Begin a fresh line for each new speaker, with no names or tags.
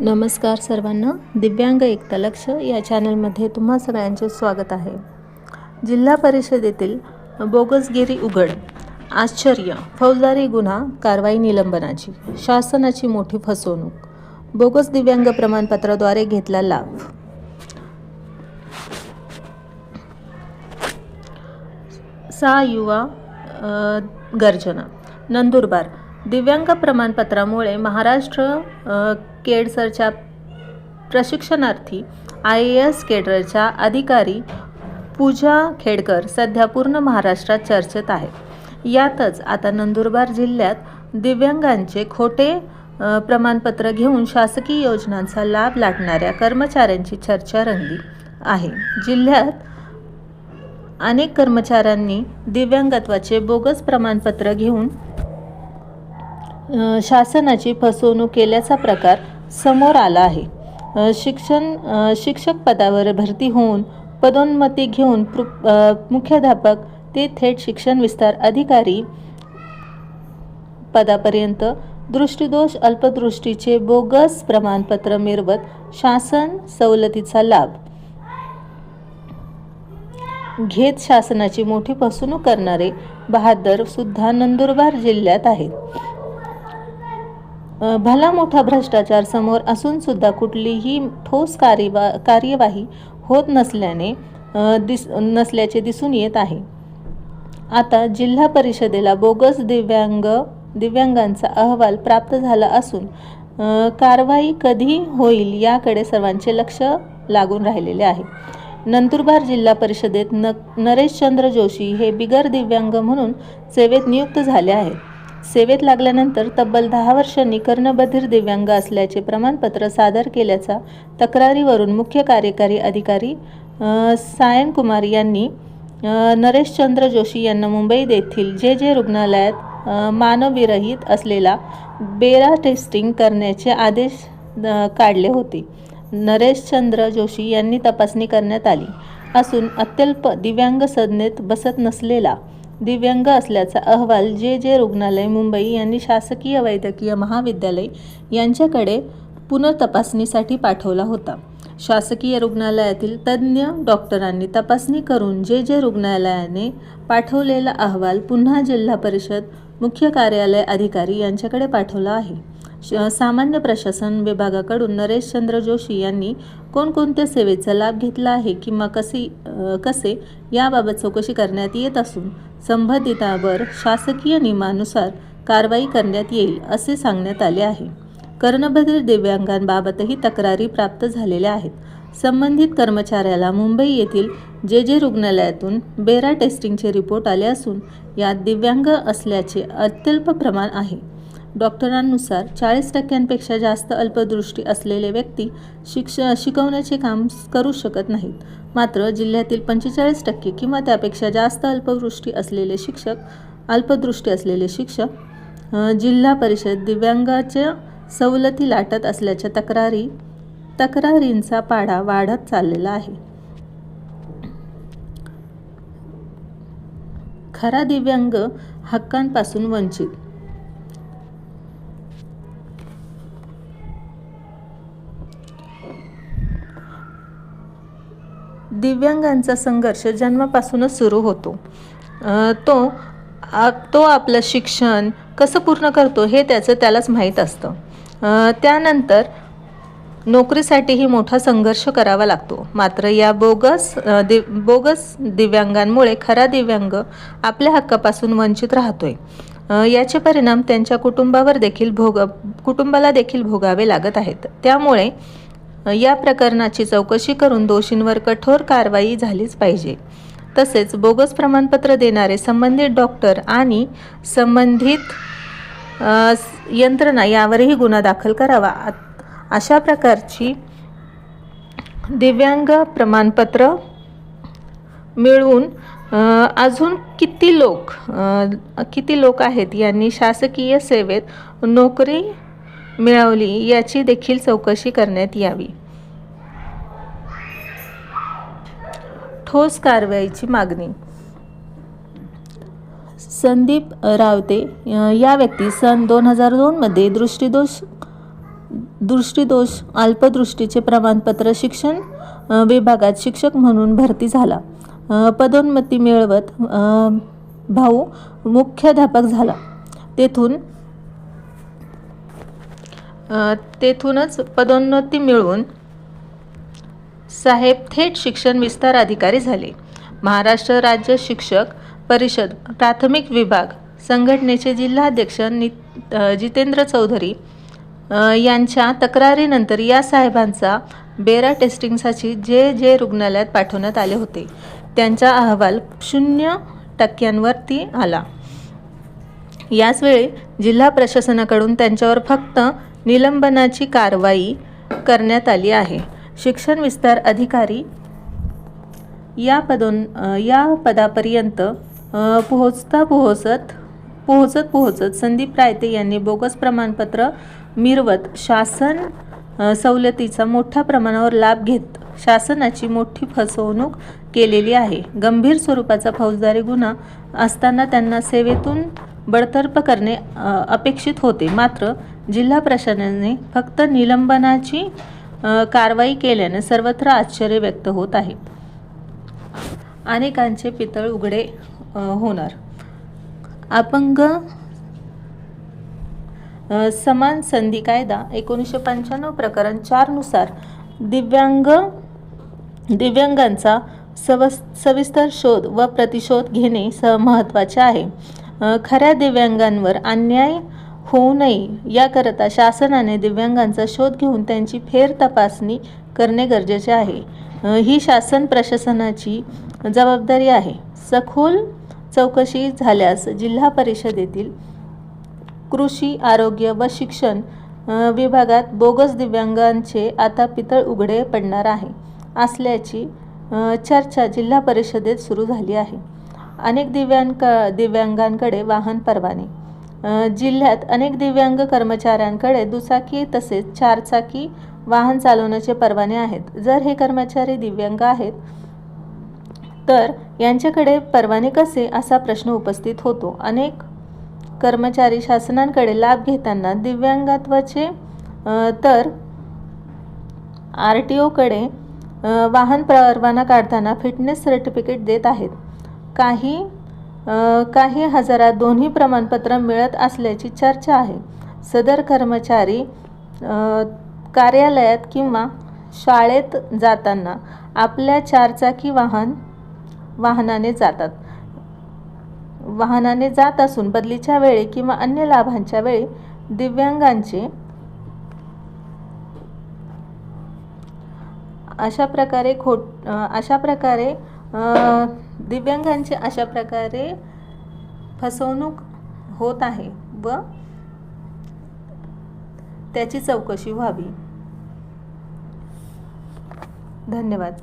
नमस्कार सर्वांना. दिव्यांग एकता लक्ष या चॅनलमध्ये तुम्हा सगळ्यांचे स्वागत आहे. जिल्हा परिषदेतील बोगसगिरी उघड आश्चर्य फौजदारी गुन्हा कारवाई निलंबनाची शासनाची मोठी फसवणूक बोगस दिव्यांग प्रमाणपत्राद्वारे घेतला लाभ. सा युवा गर्जना नंदुरबार दिव्यांग प्रमाणपत्रामुळे महाराष्ट्र केडसरच्या प्रशिक्षणार्थी आय ए एस केडरच्या अधिकारी पूजा खेडकर सध्या पूर्ण महाराष्ट्रात चर्चेत आहेत यातच आता नंदुरबार जिल्ह्यात दिव्यांगांचे खोटे प्रमाणपत्र घेऊन शासकीय योजनांचा लाभ लाटणाऱ्या कर्मचाऱ्यांची चर्चा रंगली आहे. जिल्ह्यात अनेक कर्मचाऱ्यांनी दिव्यांगत्वाचे बोगस प्रमाणपत्र घेऊन शासनाची फसवणूक केल्याचा प्रकार समोर आला आहे. शिक्षण शिक्षक पदावर भरती होऊन पदोन्नती घेऊन मुख्याध्यापक ते थेट शिक्षण विस्तार अधिकारी पदापर्यंत दृष्टीदोष अल्पदृष्टीचे बोगस प्रमाणपत्र मिळवत शासन सवलतीचा लाभ. घेत शासनाची मोठी फसवणूक करणारे बहादर सुद्धा नंदुरबार जिल्ह्यात आहेत. भला मोठा भ्रष्टाचार समोर असून सुद्धा कुठलीही ठोस कार्यवा कार्यवाही होत नसल्याने दिस नसल्याचे दिसून येत आहे. आता जिल्हा परिषदेला बोगस दिव्यांग दिव्यांगांचा अहवाल प्राप्त झाला असून कारवाई कधी होईल याकडे सर्वांचे लक्ष लागून राहिलेले आहे. नंदुरबार जिल्हा परिषदेत न नरेशचंद्र जोशी हे बिगर दिव्यांग म्हणून सेवेत नियुक्त झाले आहेत. सेवेत लागल्यानंतर तब्बल दहा वर्षांनी कर्णबधीर दिव्यांग असल्याचे प्रमाणपत्र सादर केल्याचा तक्रारीवरून मुख्य कार्यकारी अधिकारी सायन कुमार यांनी नरेशचंद्र जोशी यांना मुंबईत येथील जे जे रुग्णालयात मानवविरहित असलेला बेरा टेस्टिंग करण्याचे आदेश काढले होते. नरेशचंद्र जोशी यांनी तपासणी करण्यात आली असून अत्यल्प दिव्यांग संज्ञेत बसत नसलेला दिव्यांग असल्याचा अहवाल जे जे रुग्णालय मुंबई यांनी शासकीय वैद्यकीय महाविद्यालय यांच्याकडे पुनर्तपासणीसाठी पाठवला होता. शासकीय रुग्णालयातील तज्ज्ञ डॉक्टरांनी तपासणी करून जे जे रुग्णालयाने पाठवलेला अहवाल पुन्हा जिल्हा परिषद मुख्य कार्यालय अधिकारी यांच्याकडे पाठवला आहे. सामान्य प्रशासन विभागाकडून नरेशचंद्र जोशी यांनी कोणकोणत्या सेवेचा लाभ घेतला आहे किंवा कसे कसे याबाबत चौकशी करण्यात येत असून संबंधितांवर शासकीय नियमानुसार कारवाई करण्यात येईल असे सांगण्यात आले आहे. कर्णबधीर दिव्यांगांबाबतही तक्रारी प्राप्त झालेल्या आहेत. संबंधित कर्मचाऱ्याला मुंबई येथील जे जे रुग्णालयातून बेरा टेस्टिंगचे रिपोर्ट आले असून यात दिव्यांग असल्याचे अत्यल्प प्रमाण आहे. डॉक्टरांनुसार चाळीस टक्क्यांपेक्षा जास्त अल्पदृष्टी असलेले व्यक्ती शिक्ष शिकवण्याचे काम करू शकत नाहीत. मात्र जिल्ह्यातील पंचेचाळीस टक्के किंवा त्यापेक्षा जास्त अल्पदृष्टी असलेले शिक्षक अल्पदृष्टी असलेले शिक्षक जिल्हा परिषद दिव्यांगाच्या सवलती लाटत असल्याच्या तक्रारी तक्रारींचा पाढा वाढत चाललेला आहे. खरा दिव्यांग हक्कांपासून वंचित दिव्यांगांचा संघर्ष जन्मापासूनच सुरू होतो. तो तो आपलं शिक्षण कसं पूर्ण करतो हे त्याचं त्यालाच माहीत असतं. त्यानंतर नोकरीसाठीही मोठा संघर्ष करावा लागतो. मात्र या बोगस दि बोगस दिव्यांगांमुळे खरा दिव्यांग आपल्या हक्कापासून वंचित राहतोय. याचे परिणाम त्यांच्या कुटुंबावर देखील भोग कुटुंबाला देखील भोगावे लागत आहेत. त्यामुळे या प्रकरणाची चौकशी करून दोषींवर कठोर कारवाई झालीच पाहिजे. तसेच बोगस प्रमाणपत्र देणारे संबंधित डॉक्टर आणि संबंधित यंत्रणा यावरही गुन्हा दाखल करावा. अशा प्रकारची दिव्यांग प्रमाणपत्र मिळवून अजून किती लोक किती लोक आहेत यांनी शासकीय सेवेत नोकरी मिळवली. याची देखील चौकशी करण्यात यावी. ठोस कारवाईची मागणी. संदीप रावते या व्यक्ती सन दोन हजार दोनमध्ये दृष्टीदोष दृष्टीदोष अल्पदृष्टीचे प्रमाणपत्र शिक्षण विभागात शिक्षक म्हणून भरती झाला. पदोन्नती मिळवत भाऊ मुख्याध्यापक झाला. तेथून तेथूनच पदोन्नती मिळवून साहेब थेट शिक्षण विस्तार अधिकारी झाले. महाराष्ट्र राज्य शिक्षक परिषद प्राथमिक विभाग संघटनेचे जिल्हाध्यक्ष नि जितेंद्र चौधरी यांच्या तक्रारीनंतर या साहेबांचा बेरा टेस्टिंगसाठी जे जे रुग्णालयात पाठवण्यात आले होते त्यांचा अहवाल शून्य टक्क्यांवरती आला. याचवेळी जिल्हा प्रशासनाकडून त्यांच्यावर फक्त निलंबनाची कारवाई करण्यात आली आहे. शिक्षण विस्तार अधिकारी या पदोन या पदापर्यंत पोहोचता पोहोचत पोहोचत पोहोचत संदीप रायते यांनी बोगस प्रमाणपत्र मिरवत शासन सवलतीचा मोठ्या प्रमाणावर लाभ घेत शासनाची मोठी फसवणूक केलेली आहे. गंभीर स्वरूपाचा फौजदारी गुन्हा असताना त्यांना सेवेतून बडतर्फ करणे अपेक्षित होते. मात्र जिल्हा प्रशासनाने फक्त निलंबनाची कारवाई केल्याने सर्वत्र आश्चर्य व्यक्त होत आहे. अनेकांचे पितळ उघडे होणार. अपंग समान संधी कायदा एकोणीसशे पंच्याण्णव प्रकरण चारनुसार दिव्यांग दिव्यांगांचा सव सविस्तर शोध व प्रतिशोध घेणे स महत्त्वाचे आहे खऱ्या दिव्यांगांवर अन्याय होऊ नये. याकरता शासनाने दिव्यांगांचा शोध घेऊन त्यांची फेर तपासणी करणे गरजेचे आहे. ही शासन प्रशासनाची जबाबदारी आहे. सखोल चौकशी झाल्यास जिल्हा परिषदेतील कृषी आरोग्य व शिक्षण विभागात बोगस दिव्यांगांचे आता पितळ उघडे पडणार आहे असल्याची चर्चा जिल्हा परिषदेत सुरू झाली आहे. अनेक दिव्यांक दिव्यांगांकडे वाहन परवाने जिल्ह्यात अनेक दिव्यांग कर्मचाऱ्यांकडे दुचाकी तसेच चारचाकी वाहन चालवण्याचे परवाने आहेत. जर हे कर्मचारी दिव्यांग आहेत तर यांच्याकडे परवाने कसे असा प्रश्न उपस्थित होतो. अनेक कर्मचारी शासनाकडे लाभ घेताना दिव्यांगत्वाचे तर आर टी ओकडे वाहन परवाना काढताना फिटनेस सर्टिफिकेट देत आहेत. काही काही हजारात दोन्ही प्रमाणपत्र मिळत असल्याची चर्चा आहे. सदर कर्मचारी कार्यालयात किंवा शाळेत जाताना आपल्या चारचाकी वाहन वाहनाने जातात. वाहनाने जात असून बदलीच्या वेळी किंवा अन्य लाभांच्या वेळी दिव्यांगांचे अशा प्रकारे खोट अशा प्रकारे दिव्यांगांची अशा प्रकारे फसवणूक होत आहे व त्याची चौकशी व्हावी. धन्यवाद.